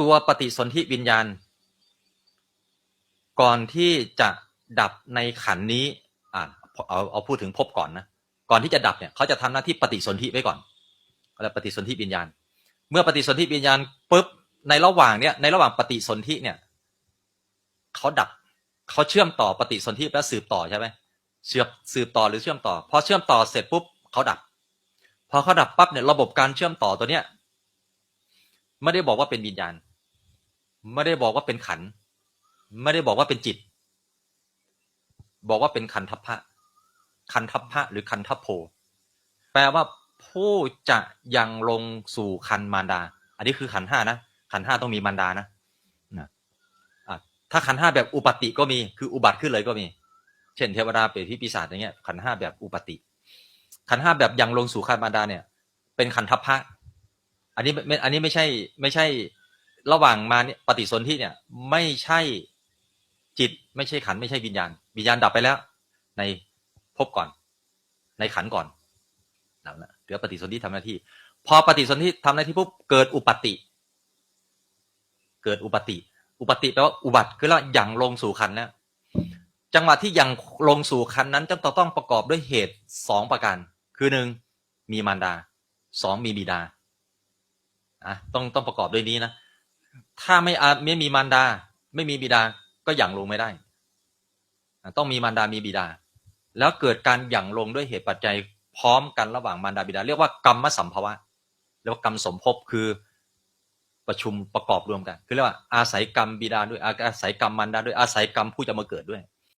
ตัวปฏิสนธิวิญญาณ ก่อนที่จะดับในขันนี้อ่าเอาเอาพูดถึงภพก่อนนะก่อนที่จะดับเนี่ยเขาจะทำหน้าที่ปฏิสนธิไว้ก่อนแล้วปฏิสนธิวิญญาณ เมื่อปฏิสนธิวิญญาณปุ๊บในระหว่างเนี้ยในระหว่างปฏิสนธิเนี่ยเขาดับเขาเชื่อมต่อปฏิสนธิแล้วสืบต่อใช่ไหมเชื่อมสืบต่อหรือเชื่อมต่อพอเชื่อมต่อเสร็จปุ๊บเขาดับ พอเขาดับปั๊บเนี่ยระบบการเชื่อมต่อตัวเนี้ย ไม่ได้บอกว่าเป็นวิญญาณ ไม่ได้บอกว่าเป็นขัน ไม่ได้บอกว่าเป็นจิต บอกว่าเป็นคันทัพพะ คันทัพพะหรือคันทัพโพ แปลว่าผู้จะยังลงสู่คันมารดา อันนี้คือขันห้านะ ขันห้าต้องมีมารดานะนะถ้าขันห้าแบบอุปติก็มี คืออุบัติขึ้นเลยก็มี เช่นเทวดาเปรตที่ปีศาจอย่างเงี้ย ขันห้าแบบอุปติ ขันห้าแบบยังลงสู่คันมารดาเนี่ย เป็นขันทัพพะ อันนี้ไม่อันนี้ไม่ใช่ไม่ใช่ระหว่างมาเนี่ยปฏิสนธิเนี่ย ไม่ใช่จิตไม่ใช่ขันไม่ใช่วิญญาณวิญญาณดับไปแล้ว ในภพก่อน ในขันก่อนนั่นแหละเหลือปฏิสนธิทำหน้าที่ พอปฏิสนธิทำหน้าที่ปุ๊บเกิดอุปติ เกิดอุปติ อุปติแปลว่าอุบัติคือแล้วอย่างลงสู่คันแล้วจังหวะที่ยังลงสู่คันนั้นจะต้องประกอบด้วยเหตุสองประการ คือหนึ่งมีมารดาสองมีบิดา อะต้องต้องประกอบด้วยนี้นะถ้าไม่ไม่มีมารดา ไม่มีบิดาก็หยั่งลงไม่ได้ ต้องมีมารดามีบิดา แล้วเกิดการหยั่งลงด้วยเหตุปัจจัยพร้อมกันระหว่างมารดาบิดา เรียกว่ากรรมสัมภวะเรียกว่ากรรมสมภพคือประชุมประกอบรวมกัน คือเรียกว่าอาศัยกรรมบิดาด้วยอาอาศัยกรรมมารดาด้วยอาศัยกรรมผู้จะมาเกิดด้วย